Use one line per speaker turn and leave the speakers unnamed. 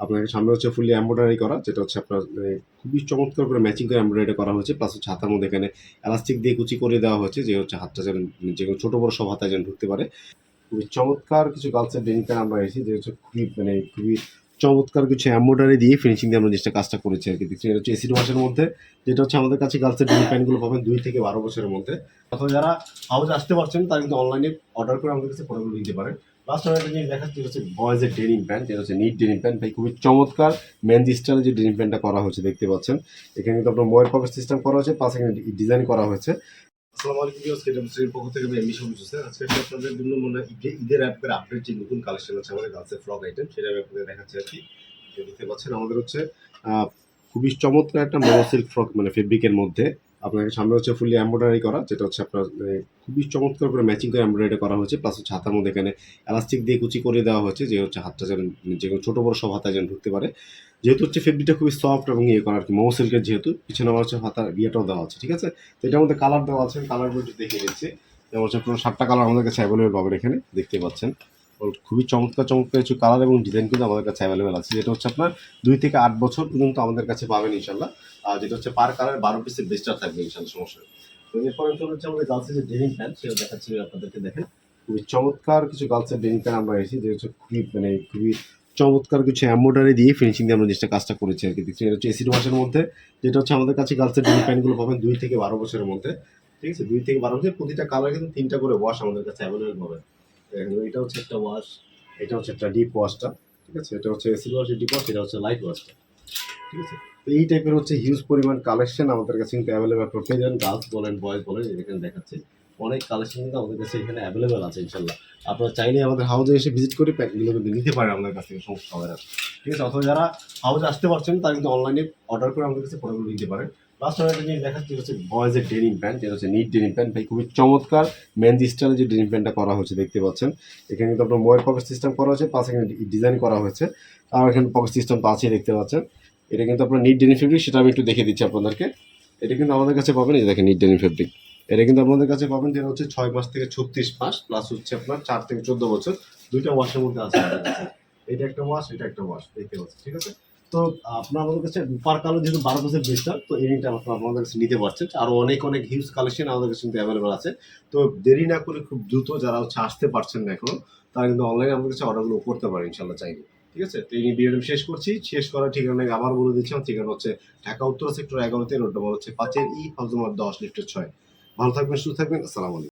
আপনাকে সামনে হচ্ছে ফুললি এম্ব্রয়ডারি করা যেটা হচ্ছে আপনার মানে, খুবই চমৎকার করে ম্যাচিং করে এম্ব্রয়ডারি করা হয়েছে প্লাস হচ্ছে হাতার মধ্যে এখানে এলাস্টিক দিয়ে কুচি করে দেওয়া হয়েছে যে হচ্ছে হাতটা যেন যে কোনো ছোটো বড়ো সব হাতায় যেন ঢুকতে পারে। খুবই চমৎকার কিছু গার্লসের প্যান্ট আমরা এসেছি যে হচ্ছে খুবই মানে খুবই চমৎকার কিছু এম্ব্রয়ডারি দিয়ে ফিনিশিং দিয়ে আমরা জিনিসটা কাজটা করেছি আর কি। দেখছি এটা হচ্ছে এসিড ওয়াশের মধ্যে যেটা হচ্ছে আমাদের কাছে গার্লসের ডেনিম প্যান্টগুলো পাবেন দুই থেকে বারো বছরের মধ্যে। অথবা যারা হাউসে আসতে পারছেন তারা কিন্তু অনলাইনে অর্ডার করে আমাদের কাছে প্রোডাক্টগুলো নিতে পারেন। লাস্ট আমি একটা জিনিস দেখাচ্ছি হচ্ছে প্যান্ট যেটা হচ্ছে প্যান্ট ভাই, খুবই চমৎকার যে প্যান্টটা করা হয়েছে, দেখতে পাচ্ছেন। এখানে আপনার সিস্টেম করা হয়েছে, পাশে ডিজাইন করা হয়েছে। পক্ষ থেকে এমনি জন্য মনে আপডেট যে নতুন কালেকশন আছে, আমাদের ফ্রক আইটেম সেটা আর কি। দেখতে পাচ্ছেন, আমাদের হচ্ছে খুবই চমৎকার একটা মোনো সিল্ক ফ্রক মানে ফেব্রিকের মধ্যে। আপনাকে সামনে হচ্ছে ফুললি এম্ব্রয়ডারি করা, যেটা হচ্ছে আপনার খুবই চমৎকার করে ম্যাচিং করে এম্ব্রয়ডারি করা হয়েছে প্লাস হচ্ছে হাতার মধ্যে এখানে এলাস্টিক দিয়ে কুচি করে দেওয়া হয়েছে, যে হচ্ছে হাতটা যেন, যে ছোটো বড়ো সব হাতায় যেন ঢুকতে পারে। যেহেতু হচ্ছে ফেব্রিকটা খুবই সফট এবং ইয়ে করা আর কি মোমো সিল্কের যেহেতু, পিছনে আমার হচ্ছে হাতার বিয়েটাও দেওয়া আছে, ঠিক আছে? তো এটার মধ্যে কালার দেওয়া আছে কালারগুলো দেখে নিচ্ছি যেমন হচ্ছে পুরো সাতটা কালার আমাদের কাছে অ্যাভেলেবেল পাবেন এখানে, দেখতে পাচ্ছেন। খুবই চমৎকার চমৎকার কিছু কালার এবং ডিজাইন কিন্তু আমাদের কাছে অ্যাভেলেবেল আছে। যেটা হচ্ছে আপনার দুই থেকে আট বছর পর্যন্ত আমাদের কাছে পাবেন ইনশাল্লাহ আর যেটা হচ্ছে পার কালার বারো পিসের বেস্টার থাকবে ইনশাল্লাহ সমস্যা। তো এরপরে চলে হচ্ছে আমাদের গার্লসের যে ডেনিম প্যান্ট সেটা দেখাচ্ছি আপনাদেরকে, দেখেন। খুবই চমৎকার কিছু গার্লসের ডেনিম প্যান্ট আমরা এসেছি, যেটা হচ্ছে খুবই মানে খুবই চমৎকার কিছু এম্ব্রয়ডারি দিয়ে ফিনিশিং দিয়ে আমরা জিনিসটা কাজটা করেছি আর কি। দেখছি এটা হচ্ছে এসিড ওয়াশের মধ্যে, যেটা হচ্ছে আমাদের কাছে গার্লসের ডেনিম প্যান্টগুলো পাবেন দুই থেকে বারো বছরের মধ্যে। ঠিক আছে? দুই থেকে বারো বছর, প্রতিটা কালার কিন্তু তিনটা করে ওয়াশ আমাদের কাছে অ্যাভেলেবেল পাবেন। এটা হচ্ছে একটা ওয়াশ এটা হচ্ছে একটা ডিপ ওয়াশটা ঠিক আছে? এটা হচ্ছে এসিড ওয়াশ ডিপ ওয়াশ এটা হচ্ছে লাইট ওয়াশটা ঠিক আছে? তো এই টাইপের হচ্ছে হিউজ পরিমাণ কালেকশন আমাদের কাছে কিন্তু অ্যাভেলেবেল আপনি পেয়ে গার্লস বলেন বয়েজ বলেন এখানে দেখাচ্ছে। অনেক কালেকশন কিন্তু আমাদের কাছে এখানে অ্যাভেলেবেল আছে ইনশাল্লাহ আপনারা চাইলে আমাদের হাউসে এসে ভিজিট করে প্যাকগুলো কিন্তু নিতে পারেন আমাদের কাছ থেকে, সমস্যা হবে না। ঠিক আছে? অথবা যারা হাউসে আসতে পারছেন, তারা কিন্তু অনলাইনে অর্ডার করে আমাদের কাছে প্রোডাক্টগুলো নিতে পারেন। লাস্ট প্যান্ট যেটা হচ্ছে নিট প্যান্ট ভাই, খুবই চমৎকার যে প্যান্টটা করা হয়েছে, দেখতে পাচ্ছেন। এখানে কিন্তু আপনার সিস্টেম করা হয়েছে পাশে এখানে ডিজাইন করা হয়েছে। আর এখানে সিস্টেম তো আছেই, দেখতে পাচ্ছেন। এটা কিন্তু আপনার নিট ডেনিম সেটা আমি একটু দেখে দিচ্ছি এটা কিন্তু আমাদের কাছে পাবেন এটা কিন্তু আপনাদের কাছে পাবেন, যেটা হচ্ছে ছয় মাস থেকে ছত্রিশ মাস প্লাস হচ্ছে আপনার চার থেকে চোদ্দ বছর। দুইটা ওয়াশের মধ্যে আছে। এটা একটা ওয়াশ এটা একটা ওয়াশ দেখতে পাচ্ছেন, ঠিক আছে? তো আপনার আমাদের কাছে পার কালার যেহেতু বারো বছর বেস্টার তো এই রিংটা আপনার কাছে নিতে পারছেন। আরও অনেক অনেক হিউজ কালেকশন আমাদের কাছে কিন্তু অ্যাভেলেবল আছে। তো দেরি না করে খুব দ্রুত যারা হচ্ছে আসতে পারছেন না এখনও, তারা কিন্তু অনলাইনে আমাদের কাছে অর্ডারগুলো করতে পারে ইনশাল্লাহ চাইলে। ঠিক আছে? তো এই ভিডিওটা শেষ করছি। শেষ করার ঠিকানা আবার বলে দিচ্ছি, আমার ঠিকানা হচ্ছে ঢাকা উত্তর সেক্টর এগারোতে রোড নম্বর হচ্ছে পাঁচের ই নম্বর দশ, লিফটের ছয়। ভালো থাকবেন, সুস্থ থাকবেন, আসসালামু